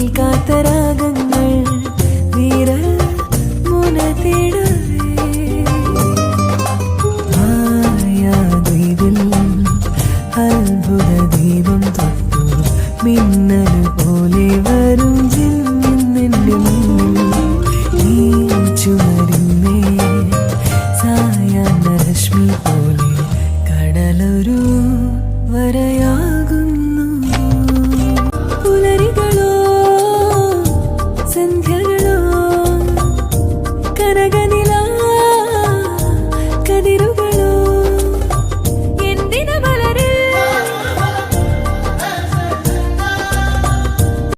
കേൾക്കാത്ത രാഗങ്ങൾ വിരൽ മുന തേടവേദ്വീപിൽ അത്ഭുത ദീപം തൊട്ടു. മിന്നൽ പോലെ വരും ജിന്നിന്റെ മുന്നിൽ ഈ ചുമരിന്മേ സായാഹ്ന രശ്മി പോലെ കടലൊരു വരയാ జరగని